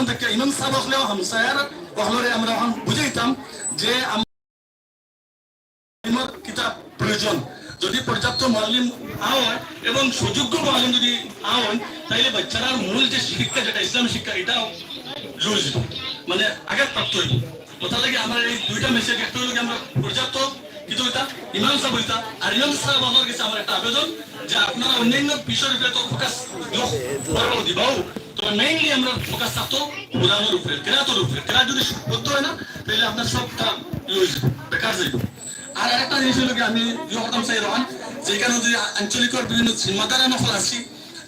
অবস্থান থেকে ইমাম সাহেব হলেও হামসায়ার হলরে আমরা এখন বুঝাইতাম যে আমার কিতাব প্রয়োজন। যদি পর্যাপ্ত মালিম আওয়ায় এবং সুযোগ্য মালিম যদি আওয়ান তাইলে বাচ্চারা মূল যে শিক্ষা যেটা, ইসলাম শিক্ষা, এটাও জরুরি মানে আগে প্রাপ্ত হইব। কথা লাগে আমার এই দুইটা মেসেজ একটা হলো আমরা পর্যাপ্ত কিন্তু এটা ইমাম সাহেব হইতা। আর ইমাম সাহেব আমার কাছে আমার একটা আবেদন যে আপনারা অন্যান্য বিষয়ের উপরে তো ফোকাস দিবাও। তবে মেইনলি আমরা ফোকাস থাকতো কোরআনের উপরে কেরাতের উপরে যদি হয় না, তাহলে আপনার বেকার যাইব আর একটা জিনিস হলো কি, আমি করতাম রহান যেখানে বিভিন্ন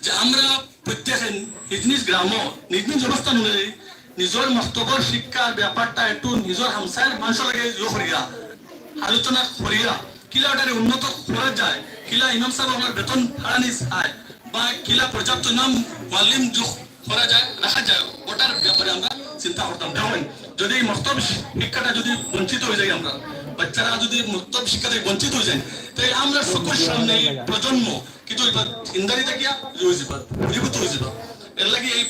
যে আমরা প্রত্যেকে নিজ নিজ গ্রাম, নিজ নিজ অবস্থান অনুযায়ী নিজের মস্তবর শিক্ষার ব্যাপারটা একটু নিজের হামসায়ের মানুষের লাগে ইয়ে করিয়া, আলোচনা করিয়া, কিলা ওটারে উন্নত করা যায়, কিলা ইমাম সাহেব আমার বেতন হারানি চায় বা কিলা পর্যাপ্ত নাম মালিম যোগ করা যায়, রাখা যায়। ওটার ব্যাপারে আমরা চিন্তা করতাম। দেখেন, যদি মস্তব শিক্ষাটা যদি বঞ্চিত হয়ে যায় আমরা, বাচ্চারা যদি মস্তব শিক্ষা থেকে বঞ্চিত হয়ে যায়, তাই আমরা সকল সামনে প্রজন্ম, কিন্তু এবার ইন্দারি থাকিয়া হয়ে যাবা পরিবর্তন হয়ে যাবা এর লাগে এই,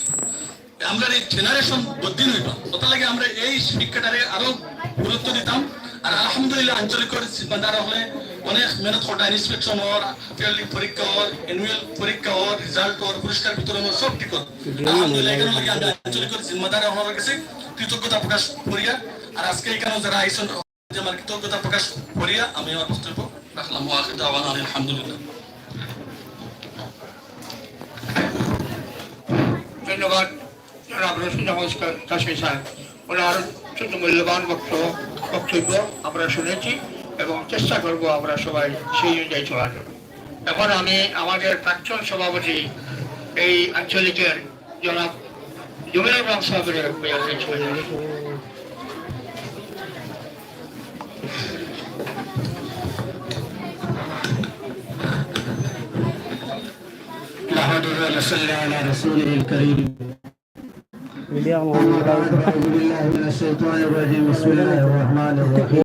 আমরা এই জেনারেশন বদিন হইবা। ওটা লাগে আমরা এই শিক্ষাটারে আরও গুরুত্ব দিতাম। আর আলহামদুলিল্লাহ আঞ্চলিক সিদ্ধান্তার হলে অনেক মেহনত করা ইন্সপেকশন পরীক্ষা হওয়ার অ্যানুয়াল পরীক্ষা হওয়ার রেজাল্ট হওয়ার পুরস্কার বিতরণ সব ঠিক। আলহামদুলিল্লাহ এখানে লাগে আঞ্চলিক জিম্মাদার হওয়ার কাছে কৃতজ্ঞতা প্রকাশ করিয়া। আর আজকে এখানে যারা আইসন যে আমার কৃতজ্ঞতা প্রকাশ করিয়া আমি আমার বক্তব্য রাখলাম। আলহামদুলিল্লাহ। ধন্যবাদ। নমস্কার। কাশ্মীর সাহেব ওনার মূল্যবান বক্তব্য বক্তব্য আমরা শুনেছি। এবং চেষ্টা করব আমরা সবাই সেই অনুযায়ী চলার জন্য। এখন আমি আমাদের প্রাক্তন সভাপতি এই আঞ্চলিকের জনাব জমির রহমান সাহেবের বয়ানে চলে যাবে। نحمده ونصلي على رسوله الكريم মিডিয়া أعوذ بالله من الشيطان الرجيم بسم الله الرحمن الرحيم